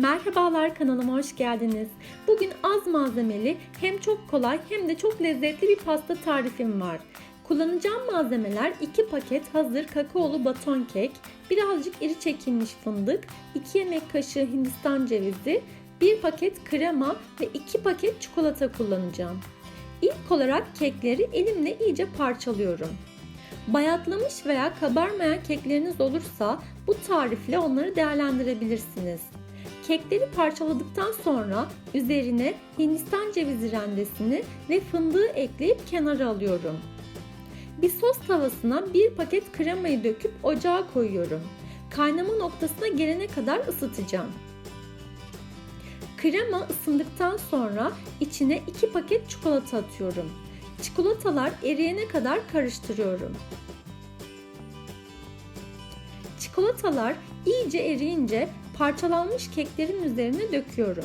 Merhabalar kanalıma hoş geldiniz. Bugün az malzemeli hem çok kolay hem de çok lezzetli bir pasta tarifim var. Kullanacağım malzemeler 2 paket hazır kakaolu baton kek, birazcık iri çekilmiş fındık, 2 yemek kaşığı hindistan cevizi, 1 paket krema ve 2 paket çikolata kullanacağım. İlk olarak kekleri elimle iyice parçalıyorum. Bayatlamış veya kabarmayan kekleriniz olursa bu tarifle onları değerlendirebilirsiniz. Kekleri parçaladıktan sonra üzerine hindistan cevizi rendesini ve fındığı ekleyip kenara alıyorum. Bir sos tavasına bir paket kremayı döküp ocağa koyuyorum. Kaynama noktasına gelene kadar ısıtacağım. Krema ısındıktan sonra içine 2 paket çikolata atıyorum. Çikolatalar eriyene kadar karıştırıyorum. Çikolatalar iyice eriyince parçalanmış keklerin üzerine döküyorum.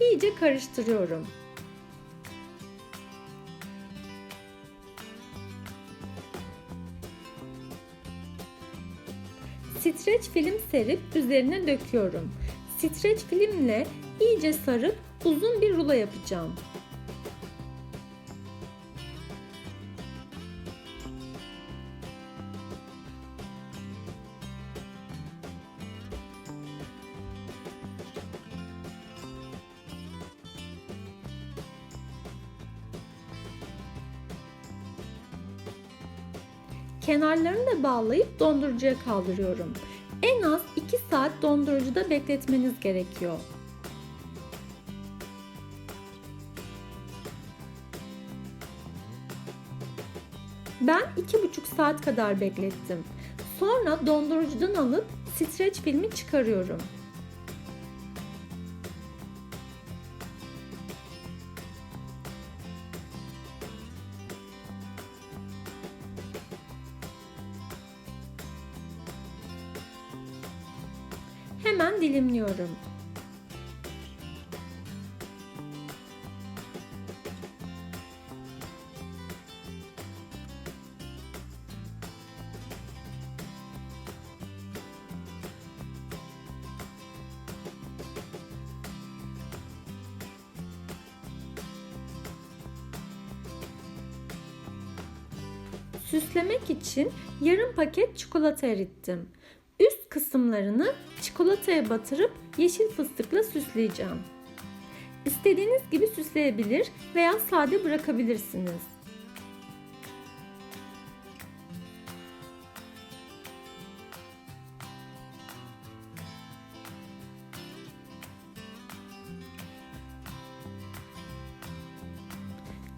İyice karıştırıyorum. Streç film serip üzerine döküyorum. Streç filmle iyice sarıp uzun bir rulo yapacağım. Kenarlarını da bağlayıp dondurucuya kaldırıyorum. En az 2 saat dondurucuda bekletmeniz gerekiyor. Ben 2,5 saat kadar beklettim. Sonra dondurucudan alıp streç filmi çıkarıyorum. Hemen dilimliyorum. Süslemek için yarım paket çikolata erittim. Kısımlarını çikolataya batırıp yeşil fıstıkla süsleyeceğim. İstediğiniz gibi süsleyebilir veya sade bırakabilirsiniz.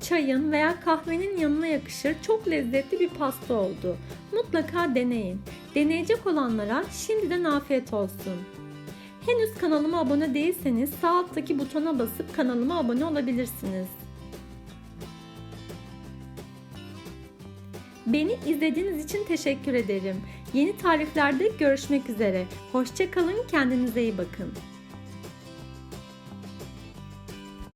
çayın veya kahvenin yanına yakışır çok lezzetli bir pasta oldu. Mutlaka deneyin. Deneyecek olanlara şimdiden afiyet olsun. Henüz kanalıma abone değilseniz sağ alttaki butona basıp kanalıma abone olabilirsiniz. Beni izlediğiniz için teşekkür ederim. Yeni tariflerde görüşmek üzere. Hoşçakalın, kendinize iyi bakın.